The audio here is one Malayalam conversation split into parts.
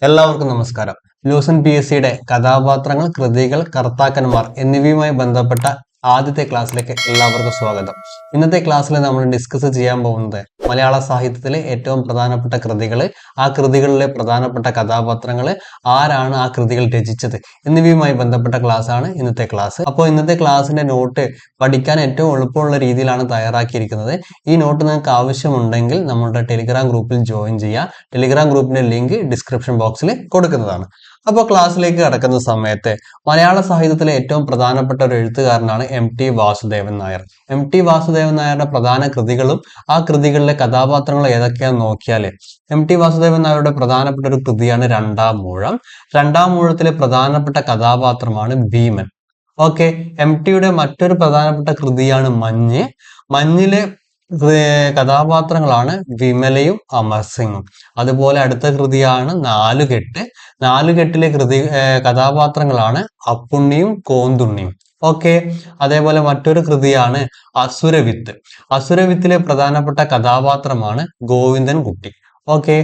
എല്ലാവർക്കും നമസ്കാരം. ലൂസൻ പി എസ് സിയുടെ കഥാപാത്രങ്ങൾ കൃതികൾ കർത്താക്കന്മാർ എന്നിവയുമായി ബന്ധപ്പെട്ട ആദ്യത്തെ ക്ലാസ്സിലേക്ക് എല്ലാവർക്കും സ്വാഗതം. ഇന്നത്തെ ക്ലാസ്സിൽ നമ്മൾ ഡിസ്കസ് ചെയ്യാൻ പോകുന്നത് മലയാള സാഹിത്യത്തിലെ ഏറ്റവും പ്രധാനപ്പെട്ട കൃതികൾ ആ കൃതികളിലെ പ്രധാനപ്പെട്ട കഥാപാത്രങ്ങൾ ആരാണ് ആ കൃതികൾ രചിച്ചത് എന്നിവയുമായി ബന്ധപ്പെട്ട ക്ലാസ് ആണ് ഇന്നത്തെ ക്ലാസ്. അപ്പോൾ ഇന്നത്തെ ക്ലാസ്സിന്റെ നോട്ട് പഠിക്കാൻ ഏറ്റവും എളുപ്പമുള്ള രീതിയിലാണ് തയ്യാറാക്കിയിരിക്കുന്നത്. ഈ നോട്ട് നിങ്ങൾക്ക് ആവശ്യമുണ്ടെങ്കിൽ നമ്മുടെ ടെലിഗ്രാം ഗ്രൂപ്പിൽ ജോയിൻ ചെയ്യുക. ടെലിഗ്രാം ഗ്രൂപ്പിന്റെ ലിങ്ക് ഡിസ്ക്രിപ്ഷൻ ബോക്സിൽ കൊടുക്കുന്നതാണ്. അപ്പോൾ ക്ലാസ്സിലേക്ക് കടക്കുന്ന സമയത്ത് മലയാള സാഹിത്യത്തിലെ ഏറ്റവും പ്രധാനപ്പെട്ട ഒരു എഴുത്തുകാരനാണ് M T Vasudevan Nair. M T Vasudevan നായരുടെ പ്രധാന കൃതികളും ആ കൃതികളിലെ കഥാപാത്രങ്ങൾ ഏതൊക്കെയാണെന്ന് നോക്കിയാൽ എം ടി വാസുദേവൻ നായരുടെ പ്രധാനപ്പെട്ട ഒരു കൃതിയാണ് രണ്ടാം മൂഴം. രണ്ടാം മൂഴത്തിലെ പ്രധാനപ്പെട്ട കഥാപാത്രമാണ് ഭീമൻ. ഓക്കെ എം ടിയുടെ മറ്റൊരു പ്രധാനപ്പെട്ട കൃതിയാണ് മഞ്ഞ്. മഞ്ഞിലെ കഥാപാത്രങ്ങളാണ് വിമലയും അമർസിംഗും അതുപോലെ അടുത്ത കൃതിയാണ് നാലുകെട്ട്. നാലുകെട്ടിലെ കൃതി കഥാപാത്രങ്ങളാണ് അപ്പുണ്ണിയും കോന്തുണ്ണിയും. ഓക്കെ അതേപോലെ മറ്റൊരു കൃതിയാണ് അസുരവിത്ത്. അസുരവിത്തിലെ പ്രധാനപ്പെട്ട കഥാപാത്രമാണ് ഗോവിന്ദൻ കുട്ടി ഓക്കെ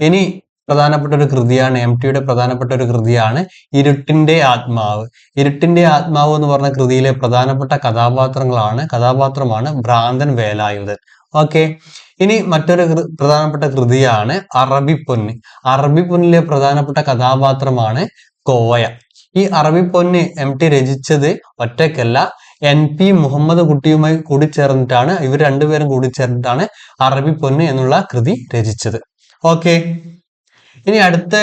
ഇനി പ്രധാനപ്പെട്ട ഒരു കൃതിയാണ് എം ടിയുടെ പ്രധാനപ്പെട്ട ഒരു കൃതിയാണ് ഇരുട്ടിന്റെ ആത്മാവ്. ഇരുട്ടിന്റെ ആത്മാവ് എന്ന് പറഞ്ഞ കൃതിയിലെ പ്രധാനപ്പെട്ട കഥാപാത്രങ്ങളാണ് കഥാപാത്രമാണ് ഭ്രാന്തൻ വേലായുധൻ. ഓക്കെ ഇനി മറ്റൊരു പ്രധാനപ്പെട്ട കൃതിയാണ് അറബിപ്പൊന്ന്. അറബിപ്പൊന്നിലെ പ്രധാനപ്പെട്ട കഥാപാത്രമാണ് കോവയ. ഈ അറബിപ്പൊന്ന് എം ടി രചിച്ചത് ഒറ്റയ്ക്കല്ല എൻ പി മുഹമ്മദ് കുട്ടിയുമായി കൂടി ചേർന്നിട്ടാണ് ഇവർ രണ്ടുപേരും കൂടി ചേർന്നിട്ടാണ് അറബിപ്പൊന്ന് എന്നുള്ള കൃതി രചിച്ചത്. ഓക്കെ ഇനി അടുത്ത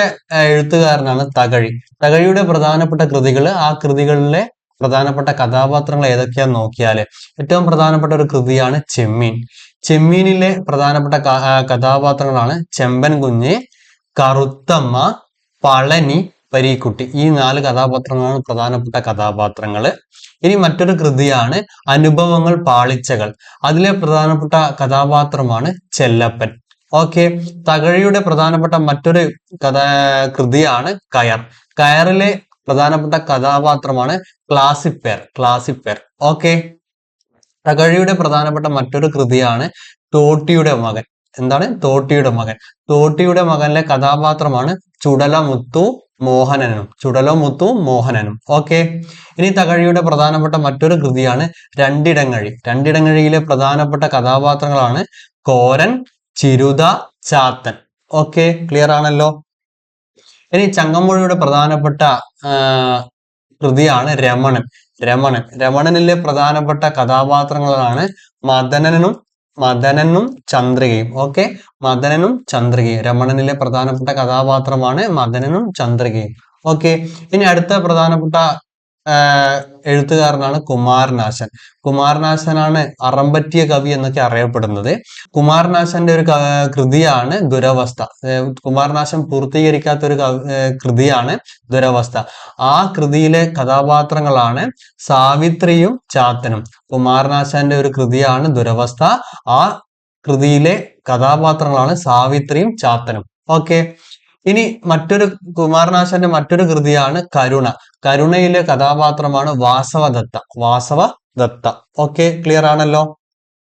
എഴുത്തുകാരനാണ് തകഴി. തകഴിയുടെ പ്രധാനപ്പെട്ട കൃതികൾ ആ കൃതികളിലെ പ്രധാനപ്പെട്ട കഥാപാത്രങ്ങൾ ഏതൊക്കെയാന്ന് നോക്കിയാൽ ഏറ്റവും പ്രധാനപ്പെട്ട ഒരു കൃതിയാണ് ചെമ്മീൻ. ചെമ്മീനിലെ പ്രധാനപ്പെട്ട കഥാപാത്രങ്ങളാണ് ചെമ്പൻ കുഞ്ഞ് കറുത്തമ്മ പളനി പരീക്കുട്ടി. ഈ നാല് കഥാപാത്രങ്ങളാണ് പ്രധാനപ്പെട്ട കഥാപാത്രങ്ങൾ ഇനി മറ്റൊരു കൃതിയാണ് അനുഭവങ്ങൾ പാളിച്ചകൾ. അതിലെ പ്രധാനപ്പെട്ട കഥാപാത്രമാണ് ചെല്ലപ്പൻ. ഓക്കെ. തകഴിയുടെ പ്രധാനപ്പെട്ട മറ്റൊരു കഥ കൃതിയാണ് കയർ. കയറിലെ പ്രധാനപ്പെട്ട കഥാപാത്രമാണ് ക്ലാസിപ്പേർ ക്ലാസിപ്പേർ ഓക്കെ. തകഴിയുടെ പ്രധാനപ്പെട്ട മറ്റൊരു കൃതിയാണ് തോട്ടിയുടെ മകൻ. എന്താണ്? തോട്ടിയുടെ മകൻ. തോട്ടിയുടെ മകനിലെ കഥാപാത്രമാണ് ചുടലമുത്തു മോഹനനും. ചുടലമുത്തു മോഹനനും. ഓക്കെ. ഇനി തകഴിയുടെ പ്രധാനപ്പെട്ട മറ്റൊരു കൃതിയാണ് രണ്ടിടങ്ങഴി. രണ്ടിടങ്ങഴിയിലെ പ്രധാനപ്പെട്ട കഥാപാത്രങ്ങളാണ് കോരൻ ചിരുത ചാത്തൻ. ഓക്കെ ക്ലിയർ ആണല്ലോ? ഇനി ചങ്ങമ്പുഴയുടെ പ്രധാനപ്പെട്ട കൃതിയാണ് രമണൻ. രമണൻ. രമണനിലെ പ്രധാനപ്പെട്ട കഥാപാത്രങ്ങളാണ് മദനനും മദനനും ചന്ദ്രികയും. ഓക്കെ മദനനും ചന്ദ്രികയും. രമണനിലെ പ്രധാനപ്പെട്ട കഥാപാത്രമാണ് മദനനും ചന്ദ്രികയും. ഓക്കെ ഇനി അടുത്ത പ്രധാനപ്പെട്ട എഴുത്തുകാരനാണ് കുമാരനാശൻ. കുമാരനാശനാണ് അറമ്പറ്റിയ കവി എന്നൊക്കെ അറിയപ്പെടുന്നത്. കുമാരനാശന്റെ ഒരു കൃതിയാണ് ദുരവസ്ഥ. കുമാരനാശൻ പൂർത്തീകരിക്കാത്ത ഒരു കൃതിയാണ് ദുരവസ്ഥ. ആ കൃതിയിലെ കഥാപാത്രങ്ങളാണ് സാവിത്രിയും ചാത്തനും. കുമാരനാശന്റെ ഒരു കൃതിയാണ് ദുരവസ്ഥ. ആ കൃതിയിലെ കഥാപാത്രങ്ങളാണ് സാവിത്രിയും ചാത്തനും. ഓക്കെ. ഇനി മറ്റൊരു കുമാരനാശാന്റെ മറ്റൊരു കൃതിയാണ് കരുണ. കരുണയിലെ കഥാപാത്രമാണ് വാസവദത്ത. വാസവദത്ത. ഓക്കെ ക്ലിയർ ആണല്ലോ?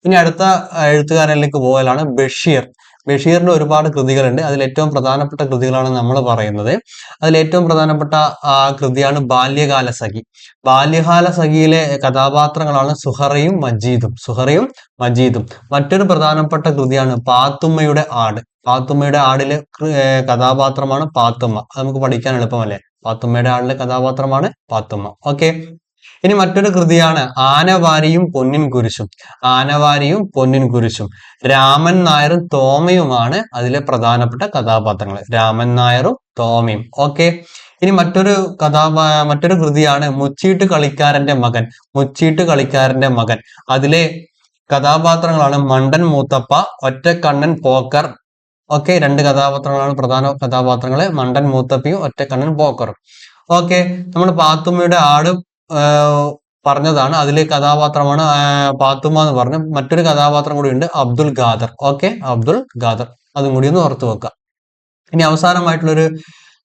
ഇനി അടുത്ത എഴുത്തുകാരനിലേക്ക് പോകലാണ് ബഷീർ. ബഷീറിന്റെ ഒരുപാട് കൃതികളുണ്ട്. അതിൽ ഏറ്റവും പ്രധാനപ്പെട്ട കൃതികളാണ് നമ്മൾ പറയുന്നത്. അതിൽ ഏറ്റവും പ്രധാനപ്പെട്ട കൃതിയാണ് ബാല്യകാല സഖി. ബാല്യകാല സഖിയിലെ കഥാപാത്രങ്ങളാണ് സുഹറയും മജീദും. സുഹറയും മജീദും. മറ്റൊരു പ്രധാനപ്പെട്ട കൃതിയാണ് പാത്തുമ്മയുടെ ആട്. പാത്തുമ്മയുടെ ആടിലെ കഥാപാത്രമാണ് പാത്തുമ്മ നമുക്ക് പഠിക്കാൻ എളുപ്പമല്ലേ? പാത്തുമ്മയുടെ ആടിലെ കഥാപാത്രമാണ് പാത്തുമ്മ ഓക്കെ. ഇനി മറ്റൊരു കൃതിയാണ്. ആനവാരിയും പൊന്നിൻ കുരിശും. ആനവാരിയും പൊന്നിൻ കുരിശും. രാമൻ നായരും തോമയുമാണ് അതിലെ പ്രധാനപ്പെട്ട കഥാപാത്രങ്ങൾ. രാമൻ നായരും തോമയും. ഓക്കെ. ഇനി മറ്റൊരു കഥാപാ മറ്റൊരു കൃതിയാണ് മുച്ചീട്ട് കളിക്കാരന്റെ മകൻ. മുച്ചീട്ട് കളിക്കാരന്റെ മകൻ. അതിലെ കഥാപാത്രങ്ങളാണ് മണ്ടൻ മൂത്തപ്പ ഒറ്റക്കണ്ണൻ പോക്കർ ഓക്കെ രണ്ട് കഥാപാത്രങ്ങളാണ് പ്രധാന കഥാപാത്രങ്ങൾ മണ്ടൻ മൂത്തപ്പിയും ഒറ്റക്കണ്ണൻ പോക്കറും. ഓക്കെ നമ്മൾ പാത്തുമ്മയുടെ ആട് പറഞ്ഞതാണ്. അതിലെ കഥാപാത്രമാണ് പാത്തുമ്മ എന്ന് പറഞ്ഞ മറ്റൊരു കഥാപാത്രം കൂടി ഉണ്ട് അബ്ദുൽ ഖാദർ. ഓക്കെ അബ്ദുൽ ഖാദർ. അതും കൂടി ഒന്ന് ഓർത്തു വെക്കാം ഇനി അവസാനമായിട്ടുള്ളൊരു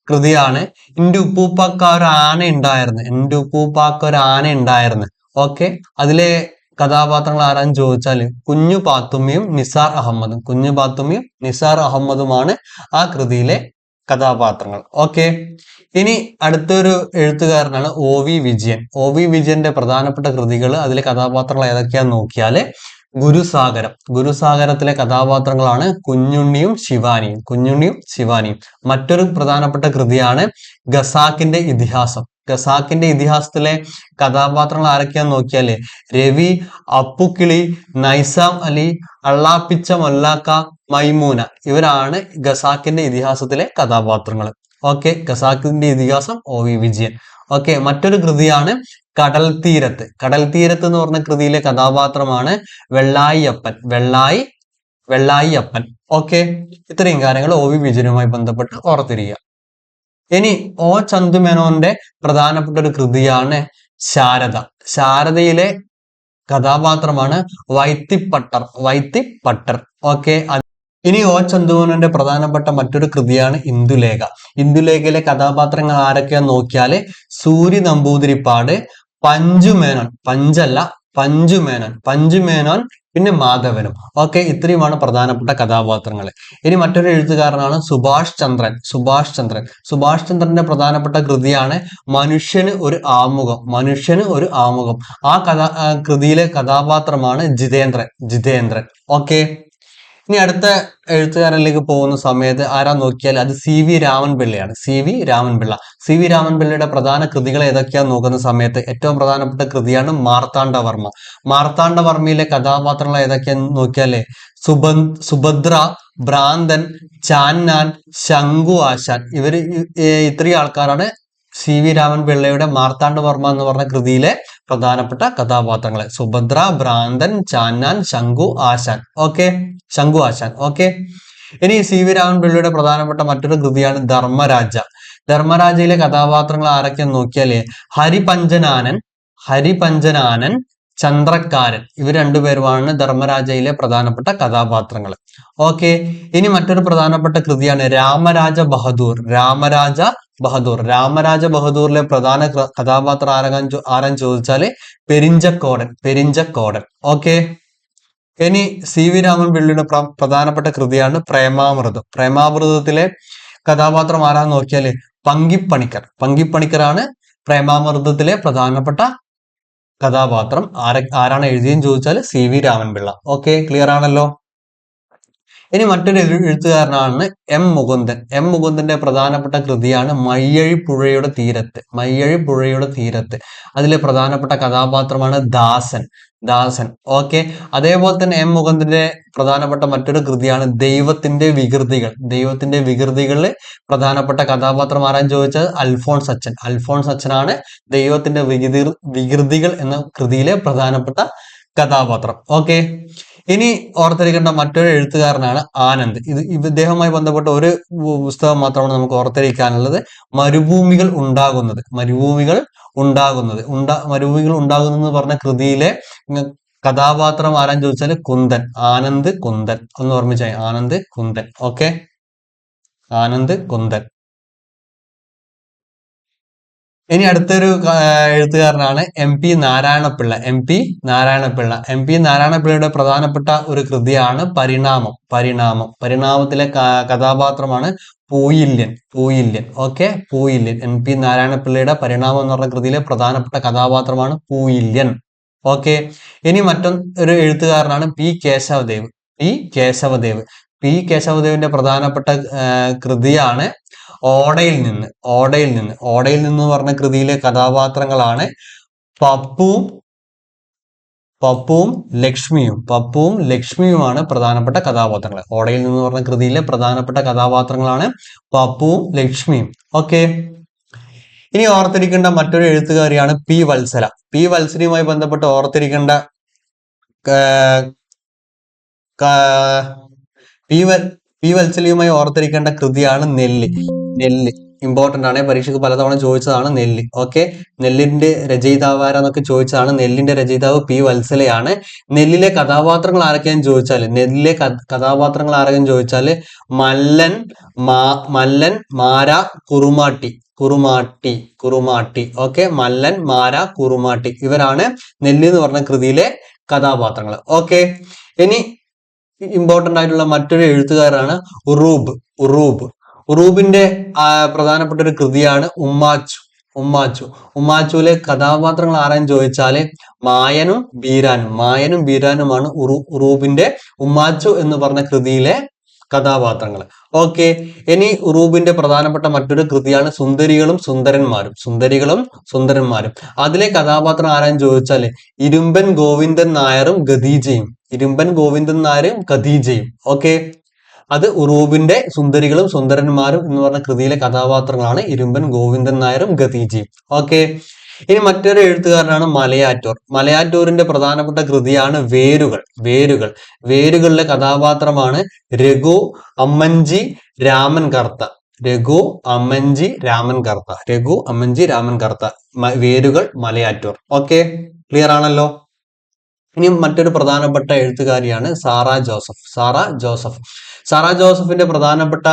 കൃതിയാണ് എന്റെ ഉപ്പൂപ്പാക്ക ഒരു ആന ഉണ്ടായിരുന്നു എന്റെ ഉപ്പൂപ്പാക്ക ഒരു ആന ഉണ്ടായിരുന്നു ഓക്കെ അതിലെ കഥാപാത്രങ്ങൾ ആരാന്ന് ചോദിച്ചാൽ കുഞ്ഞു പാത്തുമ്മയും നിസാർ അഹമ്മദും. കുഞ്ഞു പാത്തുമ്മയും നിസാർ അഹമ്മദുമാണ് ആ കൃതിയിലെ കഥാപാത്രങ്ങൾ. ഓക്കെ. ഇനി അടുത്തൊരു എഴുത്തുകാരനാണ് O V Vijayan. O V വിജയന്റെ പ്രധാനപ്പെട്ട കൃതികൾ അതിലെ കഥാപാത്രങ്ങൾ ഏതൊക്കെയാന്ന് നോക്കിയാൽ ഗുരുസാഗരം. ഗുരുസാഗരത്തിലെ കഥാപാത്രങ്ങളാണ് കുഞ്ഞുണ്ണിയും ശിവാനിയും. കുഞ്ഞുണ്ണിയും ശിവാനിയും. മറ്റൊരു പ്രധാനപ്പെട്ട കൃതിയാണ് ഗസാക്കിന്റെ ഇതിഹാസം. ഖസാക്കിന്റെ ഇതിഹാസത്തിലെ കഥാപാത്രങ്ങൾ ആരൊക്കെയാന്ന് നോക്കിയാൽ രവി അപ്പുക്കിളി നൈസാം അലി അള്ളാപ്പിച്ച മൊല്ലാക്ക മൈമൂന ഇവരാണ് ഖസാക്കിന്റെ ഇതിഹാസത്തിലെ കഥാപാത്രങ്ങൾ ഓക്കെ ഖസാക്കിന്റെ ഇതിഹാസം ഒ വി വിജയൻ. ഓക്കെ മറ്റൊരു കൃതിയാണ് കടൽ തീരത്ത്. കടൽ തീരത്ത് എന്ന് പറഞ്ഞ കൃതിയിലെ കഥാപാത്രമാണ് വെള്ളായി അപ്പൻ വെള്ളായി വെള്ളായി അപ്പൻ ഓക്കെ ഇത്രയും കാര്യങ്ങൾ ഒ വി വിജയനുമായി ബന്ധപ്പെട്ട് ഓർത്തിരിക്കുക. ഇനി ഓ ചന്തുമേനോന്റെ പ്രധാനപ്പെട്ട ഒരു കൃതിയാണ് ശാരദ. ശാരദയിലെ കഥാപാത്രമാണ് വൈത്തിപ്പട്ടർ വൈത്തിപ്പട്ടർ. ഓക്കെ ഇനി ഓ ചന്തുമേനോന്റെ പ്രധാനപ്പെട്ട മറ്റൊരു കൃതിയാണ് ഇന്ദുലേഖ. ഇന്ദുലേഖയിലെ കഥാപാത്രങ്ങൾ ആരൊക്കെയാന്ന് നോക്കിയാൽ സൂര്യ നമ്പൂതിരിപ്പാട് പഞ്ചുമേനോൻ പഞ്ചല്ല പഞ്ചുമേനോൻ. പഞ്ചുമേനോൻ പിന്നെ മാധവനും. ഓക്കെ ഇത്രയുമാണ് പ്രധാനപ്പെട്ട കഥാപാത്രങ്ങൾ ഇനി മറ്റൊരു എഴുത്തുകാരനാണ് സുഭാഷ് ചന്ദ്രൻ. സുഭാഷ് ചന്ദ്രൻ. സുഭാഷ് ചന്ദ്രന്റെ പ്രധാനപ്പെട്ട കൃതിയാണ് മനുഷ്യന് ഒരു ആമുഖം. മനുഷ്യന് ഒരു ആമുഖം. ആ കഥാ കൃതിയിലെ കഥാപാത്രമാണ് ജിതേന്ദ്രൻ. ജിതേന്ദ്രൻ. ഓക്കെ. ഇനി അടുത്ത എഴുത്തുകാരനിലേക്ക് പോകുന്ന സമയത്ത് ആരാ നോക്കിയാൽ അത് C V രാമൻപിള്ളയാണ്. C V Ramanpillai. C V രാമൻപിള്ളയുടെ പ്രധാന കൃതികൾ ഏതൊക്കെയാന്ന് നോക്കുന്ന സമയത്ത് ഏറ്റവും പ്രധാനപ്പെട്ട കൃതിയാണ് മാർത്താണ്ഡവർമ്മ. മാർത്താണ്ഡവർമ്മയിലെ കഥാപാത്രങ്ങൾ ഏതൊക്കെയാന്ന് നോക്കിയാലേ? സുബ സുഭദ്ര ഭ്രാന്തൻ ചാന്നാൻ ശംഖു ആശാൻ. ഇവർ ഇത്രയും ആൾക്കാരാണ് സി വി രാമൻപിള്ളയുടെ മാർത്താണ്ഡവർമ്മ എന്ന് പറഞ്ഞ കൃതിയിലെ പ്രധാനപ്പെട്ട കഥാപാത്രങ്ങളെ. സുഭദ്ര ഭ്രാന്തൻ ചാന്നാൻ ശംഖു ആശാൻ. ഓക്കെ? ശംഖു ആശാൻ. ഓക്കെ? ഇനി സി വി രാമൻപിള്ളയുടെ പ്രധാനപ്പെട്ട മറ്റൊരു കൃതിയാണ് ധർമ്മരാജ. ധർമ്മരാജയിലെ കഥാപാത്രങ്ങൾ ആരൊക്കെയെന്ന് നോക്കിയാലേ ഹരിപഞ്ചനാനൻ ഹരിപഞ്ചനാനൻ ചന്ദ്രക്കാരൻ. ഇവർ രണ്ടുപേരുമാണ് ധർമ്മരാജയിലെ പ്രധാനപ്പെട്ട കഥാപാത്രങ്ങൾ ഓക്കെ? ഇനി മറ്റൊരു പ്രധാനപ്പെട്ട കൃതിയാണ് രാമരാജ ബഹദൂർ. രാമരാജ ബഹദൂർ. രാമരാജ ബഹദൂറിലെ പ്രധാന കഥാപാത്രം ആരാൻ ആരാൻ ചോദിച്ചാൽ പെരിഞ്ചക്കോടൻ പെരിഞ്ചക്കോടൻ. ഓക്കെ? ഇനി സി വി രാമൻ പിള്ളയുടെ പ്ര- പ്രധാനപ്പെട്ട കൃതിയാണ് പ്രേമാമൃതം. പ്രേമാമൃതത്തിലെ കഥാപാത്രം ആരാന്ന് നോക്കിയാൽ പങ്കിപ്പണിക്കർ. പങ്കിപ്പണിക്കറാണ് പ്രേമാമൃതത്തിലെ പ്രധാനപ്പെട്ട കഥാപാത്രം. ആര ആരാണ് എഴുതിയെന്ന് ചോദിച്ചാൽ C V Ramanpillai. Okay? Clear ആണല്ലോ? ഇനി മറ്റൊരു എഴുത്തുകാരനാണ് എം മുകുന്ദൻ. എം മുകുന്ദന്റെ പ്രധാനപ്പെട്ട കൃതിയാണ് മയ്യഴി പുഴയുടെ തീരത്ത്. മയ്യഴി പുഴയുടെ തീരത്ത്. അതിലെ പ്രധാനപ്പെട്ട കഥാപാത്രമാണ് ദാസൻ. ദാസൻ. ഓക്കെ. അതേപോലെ തന്നെ എം മുകുന്ദന്റെ പ്രധാനപ്പെട്ട മറ്റൊരു കൃതിയാണ് ദൈവത്തിന്റെ വികൃതികൾ. ദൈവത്തിന്റെ വികൃതികളിൽ പ്രധാനപ്പെട്ട കഥാപാത്രം ആരാൻ ചോദിച്ചത്? അൽഫോൺസ് അച്ഛൻ. അൽഫോൺസ് അച്ഛനാണ് ദൈവത്തിന്റെ വികൃതി വികൃതികൾ എന്ന കൃതിയിലെ പ്രധാനപ്പെട്ട കഥാപാത്രം. ഓക്കെ. ഇനി ഓർത്തിരിക്കേണ്ട മറ്റൊരു എഴുത്തുകാരനാണ് ആനന്ദ്. ഇത് ഇദ്ദേഹവുമായി ബന്ധപ്പെട്ട ഒരു പുസ്തകം മാത്രമാണ് നമുക്ക് ഓർത്തിരിക്കാനുള്ളത്. മരുഭൂമികൾ ഉണ്ടാകുന്നത്. മരുഭൂമികൾ ഉണ്ടാകുന്നത്. ഉണ്ടാ മരുഭൂമികൾ ഉണ്ടാകുന്നത് എന്ന് പറഞ്ഞ കൃതിയിലെ കഥാപാത്രം ആരാൻ ചോദിച്ചാൽ കുന്ദൻ ആനന്ദ് കുന്ദൻ ഒന്ന് ഓർമ്മിച്ചായി. ആനന്ദ് കുന്ദൻ ഓക്കെ? ആനന്ദ് കുന്ദൻ ഇനി അടുത്തൊരു എഴുത്തുകാരനാണ് M P Narayana Pillai. M P Narayana Pillai. M P നാരായണപിള്ളയുടെ പ്രധാനപ്പെട്ട ഒരു കൃതിയാണ് പരിണാമം. പരിണാമം. പരിണാമത്തിലെ കഥാപാത്രമാണ് Pooyilyan. Pooyilyan. Okay Pooyilyan. M P നാരായണപിള്ളയുടെ Parinamam എന്ന് പറഞ്ഞ കൃതിയിലെ പ്രധാനപ്പെട്ട കഥാപാത്രമാണ് പൂയില്യൻ. ഓക്കെ ഇനി മറ്റൊന്ന് ഒരു എഴുത്തുകാരനാണ് P Kesavadev. P Kesavadev. P കേശവദേവിന്റെ പ്രധാനപ്പെട്ട കൃതിയാണ് ഓടയിൽ നിന്ന് ഓടയിൽ നിന്ന്. ഓടയിൽ നിന്ന് പറഞ്ഞ കൃതിയിലെ കഥാപാത്രങ്ങളാണ് പപ്പുവും പപ്പുവും ലക്ഷ്മിയും. പപ്പുവും ലക്ഷ്മിയുമാണ് പ്രധാനപ്പെട്ട കഥാപാത്രങ്ങൾ. ഓടയിൽ നിന്ന് പറഞ്ഞ കൃതിയിലെ പ്രധാനപ്പെട്ട കഥാപാത്രങ്ങളാണ് പപ്പുവും ലക്ഷ്മിയും. ഓക്കെ. ഇനി ഓർത്തിരിക്കേണ്ട മറ്റൊരു എഴുത്തുകാരിയാണ് പി വത്സല. പി വത്സലയുമായി ബന്ധപ്പെട്ട് ഓർത്തിരിക്കേണ്ട പി വ പി വത്സലയുമായി ഓർത്തിരിക്കേണ്ട കൃതിയാണ് നെല്ല്. നെല്ല്. ഇമ്പോർട്ടന്റ് ആണ്. പരീക്ഷയ്ക്ക് പലതവണ ചോദിച്ചതാണ് നെല്ല്. ഓക്കെ നെല്ലിന്റെ രചയിതാവാരെന്നൊക്കെ ചോദിച്ചതാണ്. നെല്ലിന്റെ രചയിതാവ് പി വത്സലയാണ്. നെല്ലിലെ കഥാപാത്രങ്ങൾ ആരൊക്കെയാന്ന് ചോദിച്ചാൽ നെല്ലിലെ കഥാപാത്രങ്ങൾ ആരൊക്കെയാന്ന് ചോദിച്ചാൽ മല്ലൻ മല്ലൻ മാര കുറുമാട്ടി. കുറുമാട്ടി കുറുമാട്ടി. ഓക്കെ മല്ലൻ മാര കുറുമാട്ടി. ഇവരാണ് നെല്ല് എന്ന് പറഞ്ഞ കൃതിയിലെ കഥാപാത്രങ്ങൾ ഓക്കെ ഇനി ഇമ്പോർട്ടന്റ് ആയിട്ടുള്ള മറ്റൊരു എഴുത്തുകാരാണ് ഉറൂബ്. ഉറൂബ്. ഉറൂബിന്റെ പ്രധാനപ്പെട്ട ഒരു കൃതിയാണ് ഉമ്മാച്ചു. ഉമ്മാച്ചു. ഉമ്മാച്ചുവിലെ കഥാപാത്രങ്ങൾ ആരാന്ന് ചോദിച്ചാൽ മായനും ബീരാനും. മായനും ബീരാനുമാണ് ഉറു ഉറൂബിന്റെ ഉമ്മാച്ചു എന്ന് പറഞ്ഞ കൃതിയിലെ കഥാപാത്രങ്ങൾ. ഓക്കെ ഇനി ഉറൂബിന്റെ പ്രധാനപ്പെട്ട മറ്റൊരു കൃതിയാണ് സുന്ദരികളും സുന്ദരന്മാരും. സുന്ദരികളും സുന്ദരന്മാരും. അതിലെ കഥാപാത്രം ആരാന്ന് ചോദിച്ചാൽ ഇരുമ്പൻ ഗോവിന്ദൻ നായരും ഖദീജയും ഇരുമ്പൻ ഗോവിന്ദൻ നായരും ഖദീജയും ഓക്കെ അത് ഉറൂബിന്റെ സുന്ദരികളും സുന്ദരന്മാരും എന്ന് പറഞ്ഞ കൃതിയിലെ കഥാപാത്രങ്ങളാണ് ഇരുമ്പൻ ഗോവിന്ദൻ നായരും ഗതിജി. ഓക്കെ. ഇനി മറ്റൊരു എഴുത്തുകാരനാണ് മലയാറ്റൂർ. മലയാറ്റൂരിന്റെ പ്രധാനപ്പെട്ട കൃതിയാണ് വേരുകൾ വേരുകൾ. വേരുകളിലെ കഥാപാത്രമാണ് രഘു അമ്മഞ്ചി രാമൻ കർത്ത രഘു അമ്മഞ്ചി രാമൻ കർത്ത രഘു അമ്മഞ്ചി രാമൻ കർത്ത വേരുകൾ മലയാറ്റൂർ. ഓക്കെ. ക്ലിയർ ആണല്ലോ? ഇനി മറ്റൊരു പ്രധാനപ്പെട്ട എഴുത്തുകാരിയാണ് സാറ ജോസഫ്. സാറ ജോസഫ്. സാറ ജോസഫിന്റെ പ്രധാനപ്പെട്ട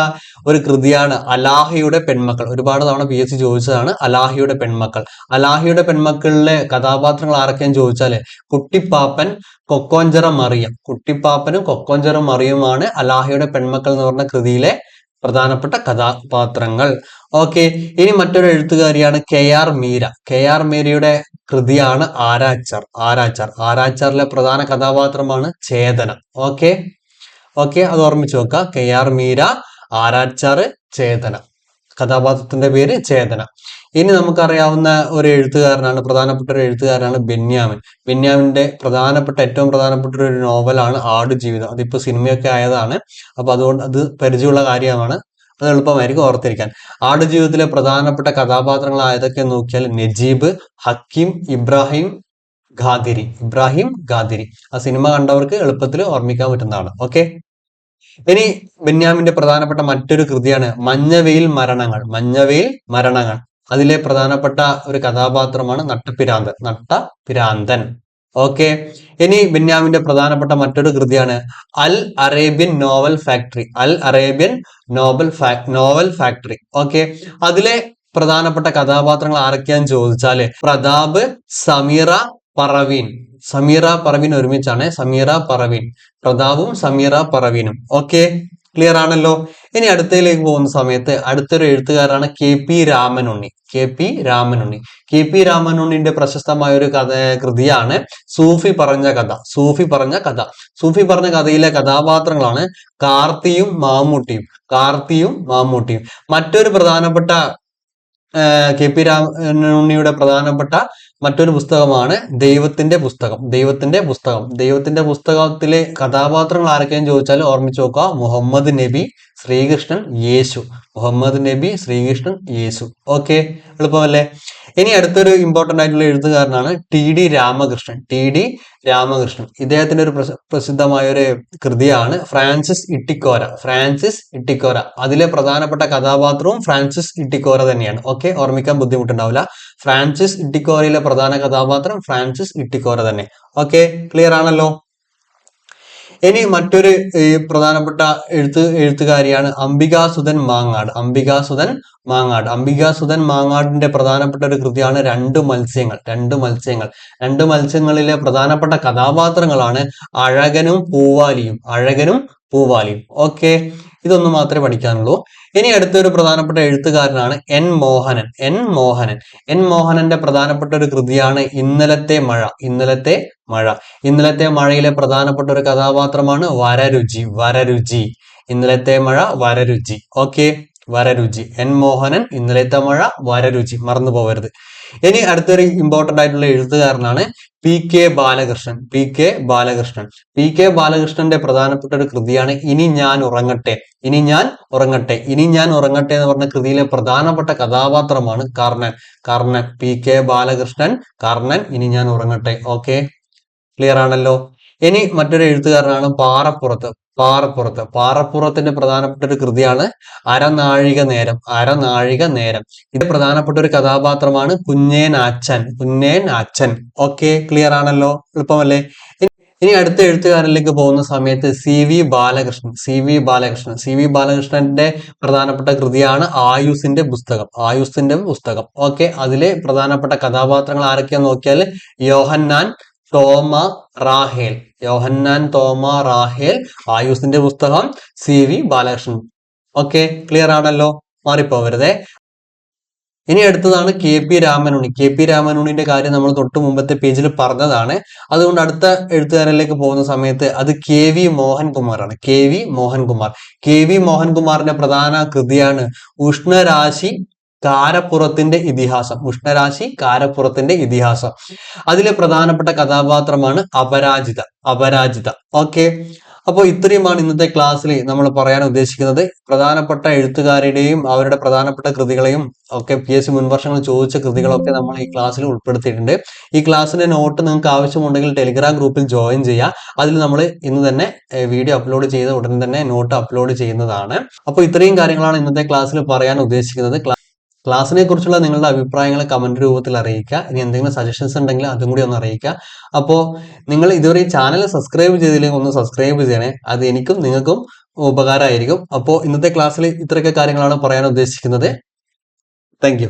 ഒരു കൃതിയാണ് അലാഹയുടെ പെൺമക്കൾ. ഒരുപാട് തവണ പി എസ് സി ചോദിച്ചതാണ് അലാഹിയുടെ പെൺമക്കൾ. അലാഹിയുടെ പെൺമക്കളിലെ കഥാപാത്രങ്ങൾ ആരൊക്കെയെന്ന് ചോദിച്ചാൽ കുട്ടിപ്പാപ്പൻ കൊക്കോഞ്ചറ മറിയം. കുട്ടിപ്പാപ്പനും കൊക്കോഞ്ചറ മറിയുമാണ് അലാഹിയുടെ പെൺമക്കൾ എന്ന് പറഞ്ഞ കൃതിയിലെ പ്രധാനപ്പെട്ട കഥാപാത്രങ്ങൾ. ഓക്കെ ഇനി മറ്റൊരു എഴുത്തുകാരിയാണ് K R Meera. K R മീരയുടെ കൃതിയാണ് ആരാച്ചാർ. ആരാച്ചാർ. ആരാച്ചാറിലെ പ്രധാന കഥാപാത്രമാണ് ചേതന. ഓക്കെ ഓക്കെ അത് ഓർമ്മിച്ച് വെക്കുക കെ ആർ മീര ആരാച്ചാർ ചേതന. കഥാപാത്രത്തിന്റെ പേര് ചേതന. ഇനി നമുക്കറിയാവുന്ന ഒരു എഴുത്തുകാരനാണ് പ്രധാനപ്പെട്ട ഒരു എഴുത്തുകാരനാണ് ബെന്യാമിൻ. ബെന്യാമിന്റെ പ്രധാനപ്പെട്ട ഏറ്റവും പ്രധാനപ്പെട്ട ഒരു നോവലാണ് ആടുജീവിതം. അതിപ്പോ സിനിമയൊക്കെ ആയതാണ്. അപ്പൊ അതുകൊണ്ട് അത് പരിചയമുള്ള കാര്യമാണ്. അത് എളുപ്പമായിരിക്കും ഓർത്തിരിക്കാൻ. ആടുജീവിതത്തിലെ പ്രധാനപ്പെട്ട കഥാപാത്രങ്ങൾ ആയതൊക്കെ നോക്കിയാൽ നജീബ് ഹക്കീം ഇബ്രാഹിം ഖാദിരി ഇബ്രാഹിം ഖാദിരി ആ സിനിമ കണ്ടവർക്ക് എളുപ്പത്തിൽ ഓർമ്മിക്കാൻ പറ്റുന്നതാണ്. ഓക്കെ? ഇനി ബെന്യാമിന്റെ പ്രധാനപ്പെട്ട മറ്റൊരു കൃതിയാണ് മഞ്ഞവെയിൽ മരണങ്ങൾ മഞ്ഞവെയിൽ മരണങ്ങൾ. അതിലെ പ്രധാനപ്പെട്ട ഒരു കഥാപാത്രമാണ് നട്ടപിരാന്തൻ നട്ടപിരാന്തൻ ഓക്കെ? ഇനി ബെന്യാമിന്റെ പ്രധാനപ്പെട്ട മറ്റൊരു കൃതിയാണ് Al Arabian novel factory Al Arabian novel novel factory. Okay? അതിലെ പ്രധാനപ്പെട്ട കഥാപാത്രങ്ങൾ ആരൊക്കെയാന്ന് ചോദിച്ചാൽ പ്രതാപ് സമീറ പറവീൻ. സമീറ പറവീൻ ഒരുമിച്ചാണ്. സമീറ പറവീൻ. പ്രതാപും സമീറ പറവീനും. ഓക്കെ ക്ലിയർ ആണല്ലോ? ഇനി അടുത്തയിലേക്ക് പോകുന്ന സമയത്ത് അടുത്തൊരു എഴുത്തുകാരാണ് K P Ramanunni. K P Ramanunni. K P രാമനുണ്ണിന്റെ പ്രശസ്തമായ ഒരു കഥ കൃതിയാണ് സൂഫി പറഞ്ഞ കഥ. സൂഫി പറഞ്ഞ കഥ. സൂഫി പറഞ്ഞ കഥയിലെ കഥാപാത്രങ്ങളാണ് കാർത്തിയും മാമ്മൂട്ടിയും കാർത്തിയും മാമ്മൂട്ടിയും മറ്റൊരു പ്രധാനപ്പെട്ട കെ പി രാമനുണ്ണിയുടെ പ്രധാനപ്പെട്ട മറ്റൊരു പുസ്തകമാണ് ദൈവത്തിന്റെ പുസ്തകം. ദൈവത്തിന്റെ പുസ്തകം. ദൈവത്തിന്റെ പുസ്തകത്തിലെ കഥാപാത്രങ്ങൾ ആരൊക്കെയെന്ന് ചോദിച്ചാൽ ഓർമ്മിച്ച് നോക്കുക. മുഹമ്മദ് നബി ശ്രീകൃഷ്ണൻ യേശു. മുഹമ്മദ് നബി ശ്രീകൃഷ്ണൻ യേശു. ഓക്കെ എളുപ്പമല്ലേ? ഇനി അടുത്തൊരു ഇമ്പോർട്ടന്റ് ആയിട്ടുള്ള എഴുത്തുകാരനാണ് T D Ramakrishnan. T D Ramakrishnan. ഇദ്ദേഹത്തിന്റെ ഒരു പ്രസിദ്ധമായ ഒരു കൃതിയാണ് ഫ്രാൻസിസ് ഇട്ടിക്കോര. ഫ്രാൻസിസ് ഇട്ടിക്കോര. അതിലെ പ്രധാനപ്പെട്ട കഥാപാത്രവും ഫ്രാൻസിസ് ഇട്ടിക്കോര തന്നെയാണ്. ഓക്കെ ഓർമ്മിക്കാൻ ബുദ്ധിമുട്ടുണ്ടാവില്ല. ഫ്രാൻസിസ് ഇട്ടിക്കോറയിലെ പ്രധാന കഥാപാത്രം ഫ്രാൻസിസ് ഇട്ടിക്കോര തന്നെ. ഓക്കെ ക്ലിയർ ആണല്ലോ? ഇനി മറ്റൊരു പ്രധാനപ്പെട്ട എഴുത്ത് എഴുത്തുകാരിയാണ് അംബികാസുധൻ മാങ്ങാട്. അംബികാസുധൻ മാങ്ങാട്. അംബികാസുധൻ മാങ്ങാടിന്റെ പ്രധാനപ്പെട്ട ഒരു കൃതിയാണ് രണ്ട് മത്സ്യങ്ങൾ. രണ്ട് മത്സ്യങ്ങൾ. രണ്ട് മത്സ്യങ്ങളിലെ പ്രധാനപ്പെട്ട കഥാപാത്രങ്ങളാണ് അഴകനും പൂവാലിയും. അഴകനും പൂവാലിയും. ഓക്കെ ഇതൊന്ന് മാത്രമേ പഠിക്കാനുള്ളൂ. ഇനി അടുത്തൊരു പ്രധാനപ്പെട്ട എഴുത്തുകാരനാണ് N Mohanan. N Mohanan. N മോഹനന്റെ പ്രധാനപ്പെട്ട ഒരു കൃതിയാണ് ഇന്നലത്തെ മഴ. ഇന്നലത്തെ മഴ. ഇന്നലത്തെ മഴയിലെ പ്രധാനപ്പെട്ട ഒരു കഥാപാത്രമാണ് വരരുചി. വരരുചി. ഇന്നലത്തെ മഴ വരരുചി. ഓക്കെ. വരരുചി. എൻ മോഹനൻ ഇന്നലത്തെ മഴ വരരുചി. മറന്നു പോകരുത് ഇനി അടുത്തൊരു ഇമ്പോർട്ടന്റ് ആയിട്ടുള്ള എഴുത്തുകാരനാണ് P K Balakrishnan. P K Balakrishnan. P K ബാലകൃഷ്ണന്റെ പ്രധാനപ്പെട്ട ഒരു കൃതിയാണ് ഇനി ഞാൻ ഉറങ്ങട്ടെ. ഇനി ഞാൻ ഉറങ്ങട്ടെ. ഇനി ഞാൻ ഉറങ്ങട്ടെ എന്ന് പറഞ്ഞ കൃതിയിലെ പ്രധാനപ്പെട്ട കഥാപാത്രമാണ് കർണൻ. കർണൻ പി കെ ബാലകൃഷ്ണൻ കർണൻ ഇനി ഞാൻ ഉറങ്ങട്ടെ. ഓക്കെ ക്ലിയർ ആണല്ലോ? ഇനി മറ്റൊരു എഴുത്തുകാരനാണ് പാറപ്പുറത്ത്. പാറപ്പുറത്ത്. പാറപ്പുറത്തിന്റെ പ്രധാനപ്പെട്ട ഒരു കൃതിയാണ് അരനാഴിക നേരം. അരനാഴിക നേരം. ഇത് പ്രധാനപ്പെട്ട ഒരു കഥാപാത്രമാണ് കുഞ്ഞേൻ അച്ഛൻ. കുഞ്ഞേൻ അച്ഛൻ. ഓക്കെ ക്ലിയർ ആണല്ലോ? എളുപ്പമല്ലേ? ഇനി- അടുത്ത എഴുത്തുകാരനിലേക്ക് പോകുന്ന സമയത്ത് C V Balakrishnan. C V Balakrishnan. C V ബാലകൃഷ്ണന്റെ പ്രധാനപ്പെട്ട കൃതിയാണ് ആയുസിന്റെ പുസ്തകം. ആയുസിന്റെ പുസ്തകം. ഓക്കെ അതിലെ പ്രധാനപ്പെട്ട കഥാപാത്രങ്ങൾ ആരൊക്കെയാന്ന് നോക്കിയാൽ യോഹന്നാൻ തോമ റാഹേൽ. യോഹന്നാൻ Thoma Rahel. Ayussinte Pusthakam C V Balakrishnan. Okay clear ആണല്ലോ? മാറിപ്പോവരുതേ. ഇനി അടുത്തതാണ് K P Ramanunni K P രാമനുണിന്റെ കാര്യം നമ്മൾ തൊട്ട് മുമ്പത്തെ പേജിൽ പറഞ്ഞതാണ്. അതുകൊണ്ട് അടുത്ത എഴുത്തുകാരനിലേക്ക് പോകുന്ന സമയത്ത് അത് K V മോഹൻകുമാറാണ്. K V Mohankumar. K V മോഹൻകുമാറിന്റെ പ്രധാന കൃതിയാണ് ഉഷ്ണരാശി കാരപ്പുറത്തിന്റെ ഇതിഹാസം ഉഷ്ണരാശി കാരപ്പുറത്തിന്റെ ഇതിഹാസം. അതിലെ പ്രധാനപ്പെട്ട കഥാപാത്രമാണ് അപരാജിത അപരാജിത. ഓക്കെ അപ്പോൾ ഇത്രയുമാണ് ഇന്നത്തെ ക്ലാസ്സിൽ നമ്മൾ പറയാൻ ഉദ്ദേശിക്കുന്നത്. പ്രധാനപ്പെട്ട എഴുത്തുകാരുടെയും അവരുടെ പ്രധാനപ്പെട്ട കൃതികളെയും ഒക്കെ പി എസ് സി മുൻവർഷങ്ങൾ ചോദിച്ച കൃതികളൊക്കെ നമ്മൾ ഈ ക്ലാസ്സിൽ ഉൾപ്പെടുത്തിയിട്ടുണ്ട്. ഈ ക്ലാസ്സിന്റെ നോട്ട് നിങ്ങൾക്ക് ആവശ്യമുണ്ടെങ്കിൽ ടെലിഗ്രാം ഗ്രൂപ്പിൽ ജോയിൻ ചെയ്യുക അതിൽ നമ്മൾ ഇന്ന് തന്നെ വീഡിയോ അപ്ലോഡ് ചെയ്ത ഉടൻ തന്നെ നോട്ട് അപ്ലോഡ് ചെയ്യുന്നതാണ്. അപ്പോൾ ഇത്രയും കാര്യങ്ങളാണ് ഇന്നത്തെ ക്ലാസ്സിൽ പറയാൻ ഉദ്ദേശിക്കുന്നത്. ക്ലാസ്സിനെ കുറിച്ചുള്ള നിങ്ങളുടെ അഭിപ്രായങ്ങൾ കമന്റ് രൂപത്തിൽ അറിയിക്കുക. ഇനി എന്തെങ്കിലും സജഷൻസ് ഉണ്ടെങ്കിൽ അതും കൂടി ഒന്ന് അറിയിക്കുക. അപ്പോൾ നിങ്ങൾ ഇതുവരെ ഈ ചാനൽ സബ്സ്ക്രൈബ് ചെയ്തില്ലെങ്കിൽ ഒന്ന് സബ്സ്ക്രൈബ് ചെയ്യണേ. അത് എനിക്കും നിങ്ങൾക്കും ഉപകാരമായിരിക്കും. അപ്പോൾ ഇന്നത്തെ ക്ലാസ്സിൽ ഇത്രയൊക്കെ കാര്യങ്ങളാണ് പറയാൻ ഉദ്ദേശിക്കുന്നത്. താങ്ക്